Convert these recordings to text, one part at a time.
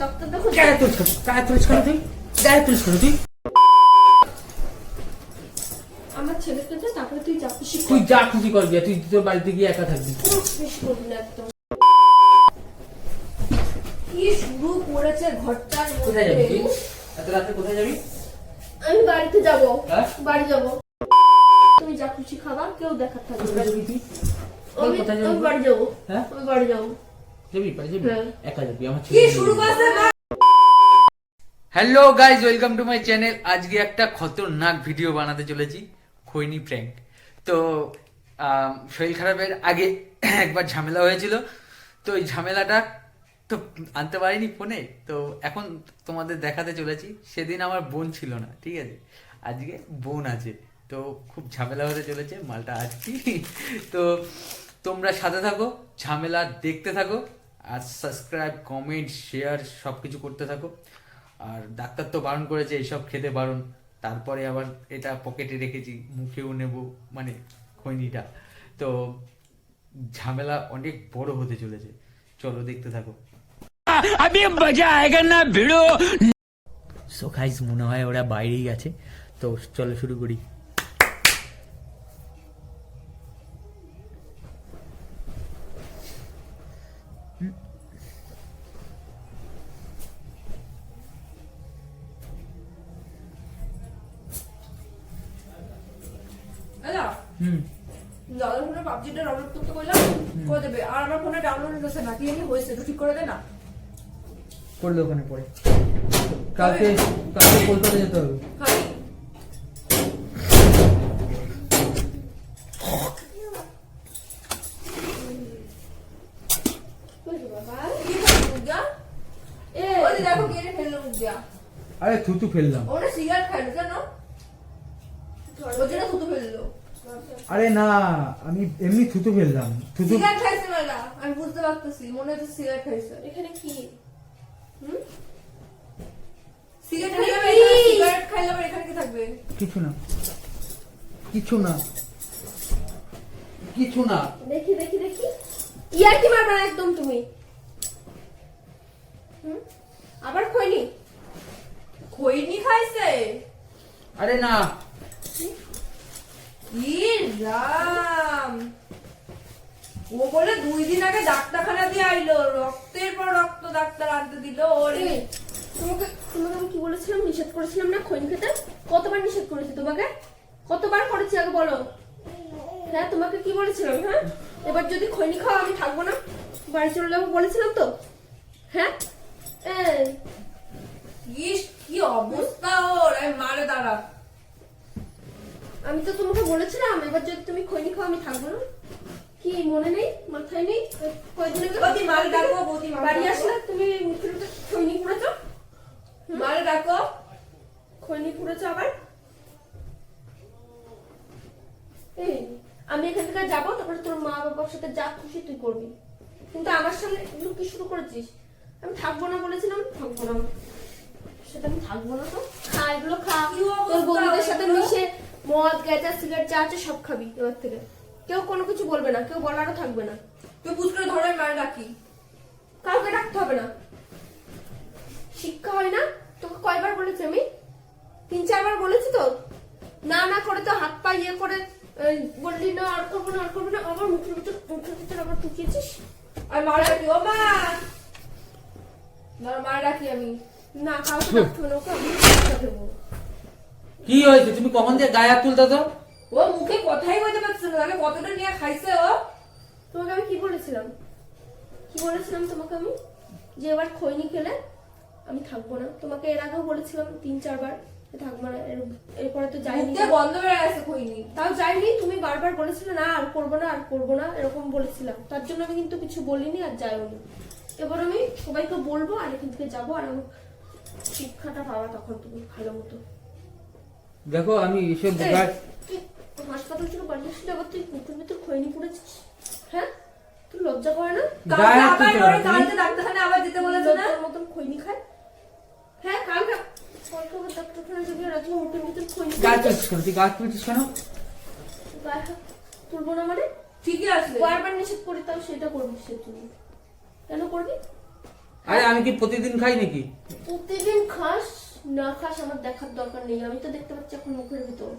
Doctor দেখো। গায়ে তুলিস কেন? গায়ে তুলিস কেন তুই? গায়ে তুলিস কেন তুই? আমার ছেলেকে দে তারপরে তুই যা খুশি তুই যা খুশি করবি তুই তোর বাড়িতে গিয়ে একা থাকবি। করবি না একদম। কি শুরু করেছে ঘরটার কোথায় যাবি তুই? এত রাতে কোথায় যাবি? আমি বাড়িতে যাব। হ্যাঁ? বাড়ি যাব। তুমি যা খুশি খাবা কেউ দেখার থাকবে আমি বাড়ি যাব। হ্যাঁ? আমি বাড়ি যাব। যাবি বাড়ি যাবি হ্যাঁ। একা যাবি আমার কি শুরু করছে hello guys welcome to my channel আজকে একটা খতরনাক ভিডিও বানাতে চলেছি খৈনি প্র্যাঙ্ক তো শরীর খারাপের আগে একবার ঝামেলা হয়েছিল। তো ওই ঝামেলাটা তো আনতে পারিনি ফোনে তো এখন তোমাদের দেখাতে চলেছি। সেদিন আমার বোন ছিল না ঠিক আছে? আজকে বোন আছে। তো খুব ঝামেলা হতে চলেছে মালটা আজকে। তো তোমরা সাথে থাকো ঝামেলা দেখতে থাকো। আর সাবস্ক্রাইব কমেন্ট শেয়ার সব কিছু করতে থাকো। আর ডাক্তার তো বারণ করেছে এইসব খেতে বারণ তারপরে আবার এটা পকেটে রেখেছি মুখেও নেব মানে খৈনিটা। তো ঝামেলা অনেক বড় হতে চলেছে। চলো দেখতে থাকো। আমি মজা আয়েগা না ভিড়ো সো গাইস মনে হয় ওরা বাইরেই গেছে তো চলো শুরু করি। দাদার ডাউনলোড করতে বললাম করে দেবে। আর আমার ফোনে ডাউনলোড হচ্ছে না কি জানি হয়েছে একটু ঠিক করে দে না। করলে ওখানে পরে। কালকে কালকে কলকাতা যেতে হবে। আরে থুতু ফেললাম। ওরা সিগারেট খাইলো কেন? ওর জন্য থুতু ফেলল। আরে না আমি এমনি থুতু ফেললাম। থুতু সিগারেট খাইছে মেলা আমি বুঝতে পারতেছি মনে হচ্ছে সিগারেট খাইছে। এখানে কি? হুম? সিগারেট খাইলে আবার এখানে- সিগারেট খাইলে এখানে কি থাকবে? কিছু না। কিছু না। কিছু না। দেখি দেখি দেখি। ইয়ার কি মারবে না একদম তুমি? হুম? আবার খইনি খইনি খাইছে? আরে না। রাম। ও বলে দুই দিন আগে ডাক্তারখানা দিয়ে আইলো রক্তের পর রক্ত ডাক্তার আনতে দিল ওরে। তোমাকে তোমাকে আমি কি বলেছিলাম? নিষেধ করেছিলাম না খৈনি খেতে? কতবার নিষেধ করেছি তোমাকে? কতবার করেছি আগে বলো। হ্যাঁ তোমাকে কি বলেছিলাম হ্যাঁ? এবার যদি খৈনি খাও আমি থাকব না। বাড়ি চলে যাব বলেছিলাম তো। হ্যাঁ? কি অবস্থা ওর? আমি মারে দাঁড়া। আমি তো তোমাকে বলেছিলাম এবার যদি তুমি খৈনি খাও আমি থাকব না। কি মনে নেই? মাথায় নেই? ওই কয়দিন আগে মারে ডাকো, বাড়ি আসলে তুমি মুখের খৈনি পুড়েছো? মারে ডাকো। খৈনি পুড়েছো আবার? এই আমি এখান থেকে যাব তারপরে তোর মা বাবার সাথে যা খুশি তুই করবি। কিন্তু আমার সামনে এগুলো কি শুরু করেছিস? আমি থাকব না বলেছিলাম থাকব না। সেটা আমি থাকব না তো। খা এগুলো খা তোর বন্ধুদের সাথে মিশে মদ গেজা সিগারেট যা আছে সব খাবি এবার থেকে। কেউ কোনো কিছু বলবে না কেউ বলারও থাকবে না। তুই পুজ করে ধরে মারে ডাকি। কাউকে ডাকতে হবে না। শিক্ষা হয় না? তোকে কয়বার বলেছি আমি? তিন চারবার বলেছি তো? না না করে তো হাত পা ইয়ে করে বললি না আর করব না আর করব না আবার মুখের ভিতর মুখের ভিতর আবার টুকিয়েছিস আর মারে ডাকি ও মা! মারে ডাকি আমি। না কাউকে ডাকতে হবে না ওকে আমি দেবো। কি হয়েছে? তুমি কখন দিয়ে গায়ে হাত তুলতে তো ও মুখে কথাই বলতে পারছে না। তাহলে কতটা নিয়ে খাইছে ও? তোমাকে আমি কি বলেছিলাম? কি বলেছিলাম তোমাকে আমি? যে এবার খৈনি খেলে আমি থাকব না। তোমাকে এর আগেও বলেছিলাম তিন চারবার যে থাকব না। এর- এরপরে তো যাইনি বন্ধ হয়ে গেছে কইনি তাও যাইনি তুমি বারবার বলেছিলে না আর করব না আর করব না এরকম বলেছিলাম। তার জন্য আমি কিন্তু কিছু বলিনি আর যাইনি এবার আমি সবাইকে বলব আর এখান থেকে যাব। আর আমি শিক্ষাটা পাওয়া তখন তুমি ভালো মতো। দেখো আমি এসব হাসপাতাল থেকে বাড়ি আসলে আবার তুই ভিতর খৈনি পড়েছিস? হ্যাঁ? তুই লজ্জা করে না? হাত আবার ওরে কালকে ডাক্তারখানা আবার যেতে বলেছে না? মতন খৈনি খায় হ্যাঁ তুলবো না মানে? ঠিকই আসলে বারবার নিষেধ করি তাও সেটা করবি সে তুই। কেন করবি? আরে আমি কি প্রতিদিন খাই নাকি? প্রতিদিন খাস? না খাস আমার দেখার দরকার নেই। আমি তো দেখতে পাচ্ছি এখন মুখের ভিতর।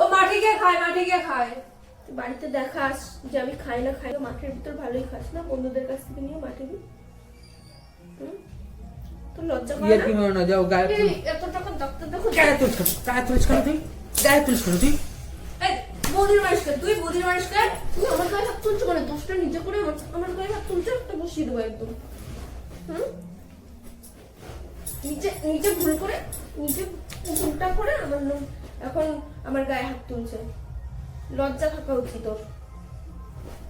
ও মাঠে গিয়ে খায় মাঠে গিয়ে খায়। বাড়িতে দেখাস যে আমি খাই না খাই মাঠের ভিতর ভালোই খাস না? বন্ধুদের কাছ থেকে নিয়ে মাঠে দিই। হুম? লজ্জা করে কি মনে না যাও গায়ে এত টাকা ডাক্তার দেখো। গায়ে তুলিস গায়ে তুলিস কেন তুই? গায়ে কেন তুই? এই বদির মানুষকে তুই বদির মানুষকে তুমি আমার গায়ে হাত তুলছো মানে দোষটা নিজে করে আমার আমার গায়ে হাত তুলছো? একটা বসিয়ে দেবো একদম। হুম? নিজে নিজে ভুল করে নিজে ভুলটা করে আমার এখন আমার গায়ে হাত তুলছে। লজ্জা থাকা উচিত ওর।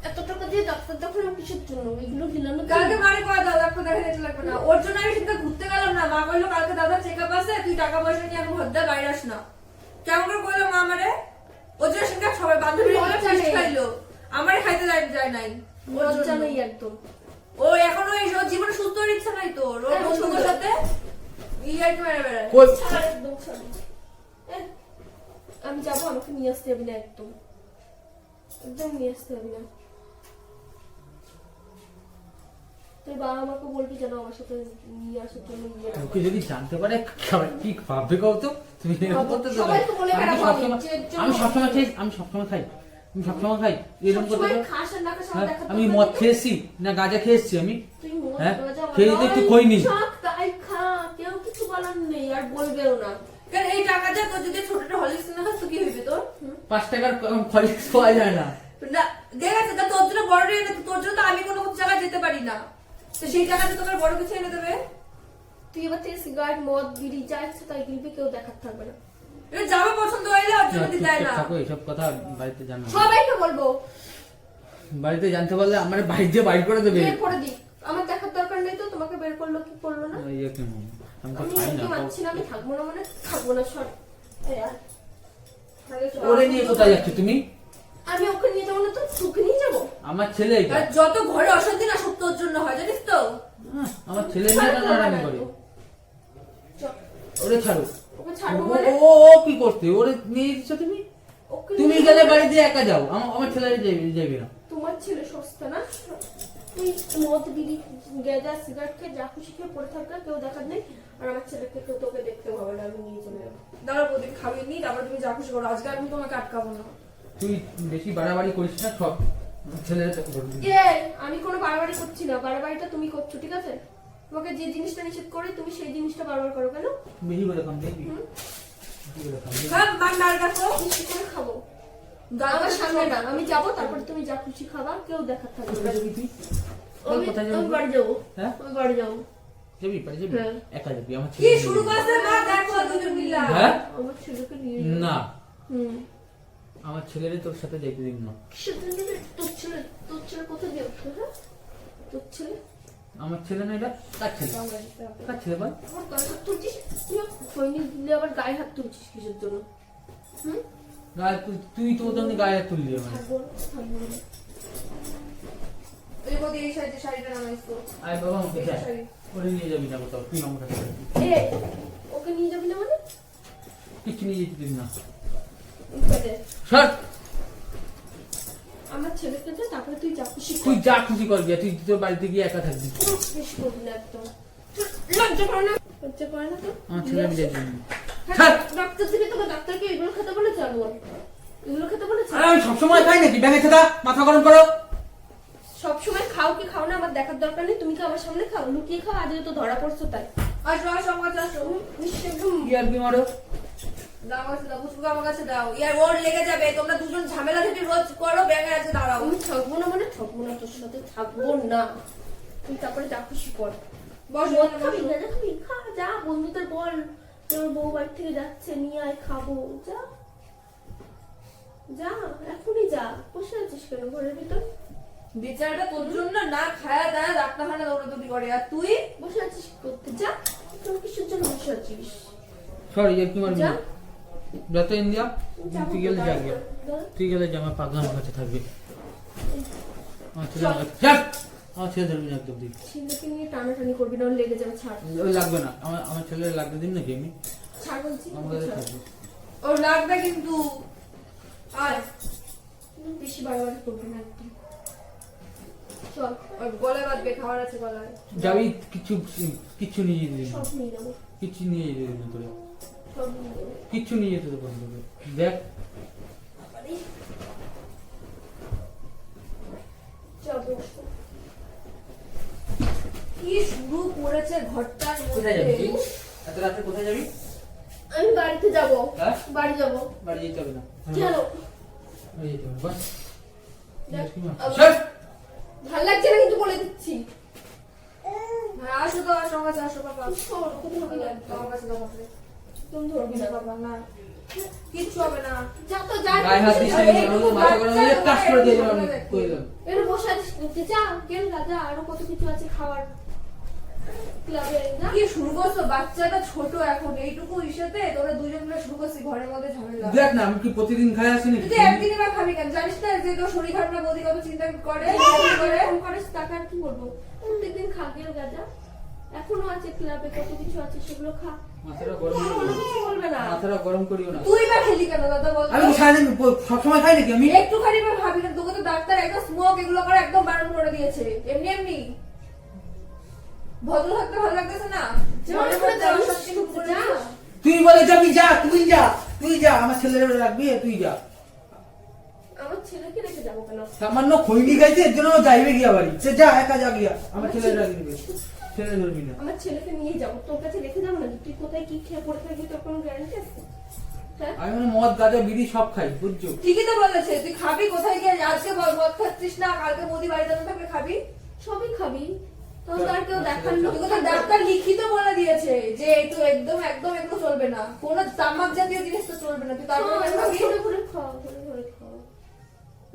এত টাকা দিয়ে ডাক্তার দেখালাম কিসের জন্য? এগুলো গিলানো তো- কালকে মারে কয় দাদা? দেখা যেতে লাগবে না। ওর জন্য আমি সেদিন ঘুরতে গেলাম না। মা বলল কালকে দাদা চেক আপ আছে তুই টাকা পয়সা নিয়ে আমি ঘর বাইরে আস না। কেমন করে বলল মা আমারে? ওর জন্য সেদিন সবাই বান্ধবী। খাইলো। আমারে খাইতে যায় যায় নাই। লজ্জা নেই একদম। ও এখনও এই জীবনে সুস্থ ইচ্ছা নাই তোর। ওর হ্যাঁ, বন্ধুদের সাথে? আমি যাব আমাকে নিয়ে আসতে হবে না একদম। একদম নিয়ে আসতে হবে না। তোর বাবা আমাকে বলবি যেন আমার সাথে নিয়ে আসার জন্য নিয়ে ওকে যদি জানতে পারে কি ভাববে কও তো? তুমি এরকম করতে দেবে? সবাই তো বলে আমি সবসময়- খাই আমি সবসময় খাই। আমি সবসময় খাই। এরকম করতে হ্যাঁ? আমি মদ খেয়েছি না গাঁজা খেয়েছি আমি। হ্যাঁ? খেয়ে যদি একটু ওই খই নি। বলবেও না। কেন এই টাকা দিয়ে তোর যদি ছোট একটা হলিক্স না তো কি হইবে তোর? পাঁচ টাকার ফলিক্স পাওয়া যায় না। না দেখ আছে তা তোর জন্য বড় এনে তোর জন্য আমি কোনো জায়গায় যেতে পারি না। তো সেই টাকাতে তোমার বড় কিছু এনে দেবে? তুই এবার থেকে সিগারেট মদ বিড়ি যা ইচ্ছে তাই কিনবি কেউ দেখার থাকবে না। এটা জামা পছন্দ হইলে জন্য দিতে দেয় না। থাকো এইসব কথা বাড়িতে জানো। সবাইকে বলব। বাড়িতে জানতে পারলে আমার বাড়িতে বাইর করে দেবে। বের করে দিই আমার দেখার দরকার নেই তো তোমাকে বের করল কি করল না? ইয়ে কি মনে? আমি তো খাই না না আমি থাকব না মানে থাকব না সর। ওরে নিয়ে কোথায় যাচ্ছ তুমি আমি ওকে নিয়ে যাব না তো তোকে নিয়ে যাব আমার ছেলে যত ঘরে অশান্তি না সব তোর জন্য হয় জানিস তো আমার ছেলে নিয়ে নাড়ামি আমার করে ওরে ছাড়ো ও ও কি করতে ওরে নিয়ে দিচ্ছ তুমি তুমি গেলে বাড়ি দিয়ে একা যাও আমার আমার ছেলে যাবে যাবে না তোমার ছেলে সস্তা না মদ বিড়ি গেজা সিগারেট খেয়ে যা খুশি খেয়ে পড়ে থাকবে কেউ দেখার নেই। আর আমার ছেলেকে কেউ তোকে দেখতে হবে না আমি নিয়ে চলে যাব। দাঁড়া প্রদীপ খাবি নি তারপর তুমি যা খুশি করো। আজকে আমি তোমাকে আটকাবো না। তুই বেশি বাড়াবাড়ি করিস না সব ছেলের আমি কোনো বাড়াবাড়ি করছি না বাড়াবাড়িটা তুমি করছ ঠিক আছে? তোমাকে যে জিনিসটা নিষেধ করি তুমি সেই জিনিসটা বারবার করো কেন? বেশি করে খাম দেখবি। খাব মার রাখো খাব। গাল আমার সামনে না আমি যাব তারপরে তুমি যা খুশি খাবা কেউ দেখার থাকবে আমি কোথায় আমি বাড়ি যাব। হ্যাঁ? আমি বাড়ি যাব। যাবি বাড়ি যাবি? হ্যাঁ। একা যাবি? আমার কি শুরু করছে? মা দেখো দুজন মিলা। হ্যাঁ? আমার ছেলেকে নিয়ে না। হুম। আমার ছেলেরে তোর সাথে যাইতে দিন না। তোর ছেলে তোর ছেলে কোথায় হ্যাঁ তোর? ছেলে? আমার ছেলে না এটা? কার ছেলে। কার ছেলে বল। আমার গায়ে হাত তুলছিস? তুই খৈনি দিলে আবার গায়ে হাত তুলছিস কিসের জন্য? হুম? গায়ে তুই তুই তো ওদের গায়ে তুললি আমার আয় বাবা আমাকে ওরে নিয়ে যাবি না কোথাও তুই ওকে নিয়ে যাবি না মানে? কিছু নিয়ে যেতে দিন না। সর। আমার ছেলেকে দে তারপরে তুই যা খুশি তুই যা খুশি করবি তুই তোর বাড়িতে গিয়ে একা থাকবি। করবি না একদম। লজ্জা করে না। লজ্জা করে না তো। আমার ছেলে আমি যাইতে দিন না। ডাক্তার থেকে তোকে ডাক্তারকে এগুলো খেতে বলেছে আমি এগুলো খেতে বলেছে? আরে আমি সবসময় খাই নাকি? ব্যাঙে থাকা মাথা গরম করো। সবসময় খাও কি খাও না আমার দেখার দরকার নেই। তুমি কি আমার সামনে খাও? লুকিয়ে খাও আজকে তো ধরা পড়ছো তাই। আসো আসো আমার কাছে আসো। একদম। কি আর মারো? দাও আমার দাও পুচকুকে আমার কাছে দাও। ইয়ার ওর লেগে যাবে। তোমরা দুজন ঝামেলা থেকে রোজ করো ব্যাঙের আছে দাঁড়াও। আমি থাকব না মানে থাকব না তোর সাথে থাকব না। তুই তারপরে যা খুশি কর। বস খাবি খা যা বন্ধুদের বল। তোর বউ বাড়ি থেকে যাচ্ছে নিয়ে আয় খাব। যা। যা এখনই যা। বসে আছিস কেন ঘরের ভিতর? বিচারটা তোর জন্য না খায়া দায়া ডাক্তারখানা দৌড়াদৌড়ি করে। আর তুই? বসে আছিস করতে যা। তোর কিসের জন্য বসে আছিস? সরি আর কি মারবি যা যত ইন্ডিয়া তুই গেলে তো, যা। গিয়া তুই গেলে যা আমার পাগলা আমার কাছে থাকবে। কাছে- যা! আমার ছেলে ধরবি না একদম ছেলেকে নিয়ে টানাটানি করবি না লেগে যাবে ছাড়। ওই লাগবে না। আমার আমার ছেলে লাগবে দিন নাকি আমি? ছাড় বলছি। ওর লাগবে। কিন্তু। আর বেশি বাড়াবাড়ি করবি না একদম। চল ওর গলায় বাঁধবে খাবার আছে গলায়। যাবি কিছু কিছু নিয়ে যেতে দিবি। সব নিয়ে যাব কিছু নিয়ে যেতে দিবি করে সব নিয়ে কিচ্ছু নিয়ে যেতে দেবো তোকে। দেখ। চল। কি শুরু করেছে ঘরটার কোথায় যাবি তুই? মধ্যে এত রাতে কোথায় যাবি? আমি বাড়িতে যাব। হ্যাঁ? বাড়ি যাব। বাড়ি যেতে হবে না। কেন বাড়ি যেতে হবে বাস। ভালো লাগছে না কিন্তু বলে দিচ্ছি। হ্যাঁ আসো তো আসো আমার কাছে আসো বাবা কোথাও হবে না। আমার কাছে দাও তুমি ধরবি না বাবা না। কিচ্ছু হবে না। যা তো যা গায়ে হাত দিস না, আরে, মাথা গরম হয়ে কাজ করে দিয়ে দেবো আমি বাচ্চা, কই দেবো। এর বসে আছিস তুই যা আরও কত কিছু আছে যা কি শুরু করছ? বাচ্চাটা ছোট এখন। এইটুকু ইসেতে তোরা দুজন মিলে শুরু করছিস ঘরের মধ্যে ঝামেলা। দেখ না আমি কি প্রতিদিন খাই আসি তুই বা খাবি কেন? জানিস না যে তোর শরীর খারাপ না বৌদি কত চিন্তা করে করে। এরকম করিস টাকা আর কি বলব? প্রত্যেকদিন খা গেল গা এখনও আছে ক্লাবে কত কিছু আছে সেগুলো খা। মাথাটা গরম বলবে না। মাথাটা গরম করিও না। তুই বা খেলি কেন দাদা বল আমি খাই নাকি আমি? একটুখানি বা ভাবি না তোকে তো ডাক্তার একদম স্মোক এগুলো করে একদম বারণ করে দিয়েছে। এমনি এমনি। ভদ্র থাকতে ভালো লাগতেছে না। তুই বলে যাবি যা তুই যা তুই যা আমার ছেলের রাখবি তুই যা। আমার ছেলেকে রেখে যাব কেন? সামান্য খৈনি খাইছে এর জন্য যাইবে গিয়া বাড়ি। সে যা একা যা গিয়া। আমার ছেলের রাখবি ছেলে ধরবি না। আমার ছেলেকে নিয়ে যাব তোর কাছে রেখে যাব না তুই কোথায় কি খেয়ে পড়ে থাকবি তোর কোনো গ্যারান্টি আছে? হ্যাঁ? আমি মানে মদ গাঁজা বিড়ি সব খাই বুঝছ? ঠিকই তো বলেছে তুই খাবি কোথায় গিয়ে? আজকে বল মদ খাচ্ছিস না কালকে মোদি বাড়িতে থাকলে খাবি? সবই খাবি। তো আর কেউ দেখার লোক তোকে তো ডাক্তার লিখিত বলে দিয়েছে যে একটু একদম একদম এগুলো চলবে না। কোনো তামাক জাতীয় জিনিস তো চলবে না। তুই তারপরে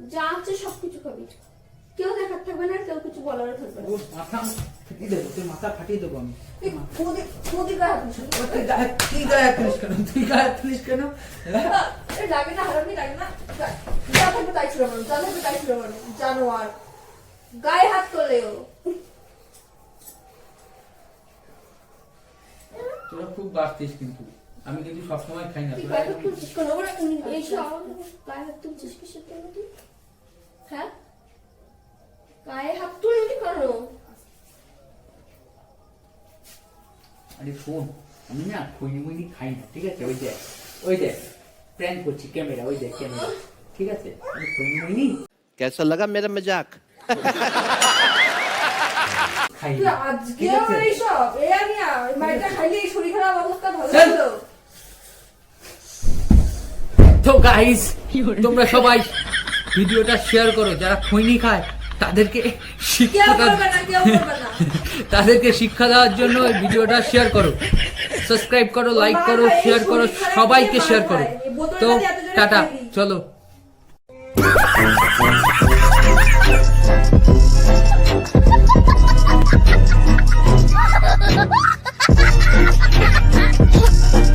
যা আছে সবকিছু খাবি। কেউ দেখার থাকবে না কেউ কিছু থাকবে না। ওর মাথা ফাটিয়ে দেবো তোর মাথা ফাটিয়ে দেবো আমি। তুই মোদি মোদি গায়ে হাত দিস। ও তুই গায়ে তুই গায়ে হাত তুলিস কেন? তুই গায়ে তুলিস কেন? লাগে না হারামি লাগে না। যা- যা থাকবে তাই ছিল মানুষ যা থাকবে তাই ছিল মানুষ জানোয়ার। গায়ে হাত তোলে তোরা খুব বাড়তিস কিন্তু আমি কিন্তু সবসময় খাই না তুই তোরা গায়ে হাত তুলছিস কেন ওরা এইসব গায়ে হাত তুলছিস কিসের জন্য তুই হ্যাঁ গায়ে হাত তুলবি কেন আরে শোন আমি না খৈনি মৈনি খাই না ঠিক আছে ওই দেখ ওই দেখ প্র্যাঙ্ক করছি ক্যামেরা ওই দেখ ক্যামেরা ঠিক আছে আমি খৈনি মৈনি कैसा लगा मेरा मजाक খাই তুই না আজকে ঠিক আছে? আমার এ আমি বাড়িটা খাইলে শরীর খারাপ অবস্থা ভালো চল। তো গাইস তোমরা সবাই ভিডিওটা শেয়ার করো। যারা খৈনি খায় তাদেরকে শিক্ষা তাদেরকে শিক্ষা দেওয়ার জন্য এই ভিডিওটা শেয়ার করো। সাবস্ক্রাইব করো লাইক করো শেয়ার করো সবাইকে শেয়ার করো। তো টাটা চলো। Ha ha ha!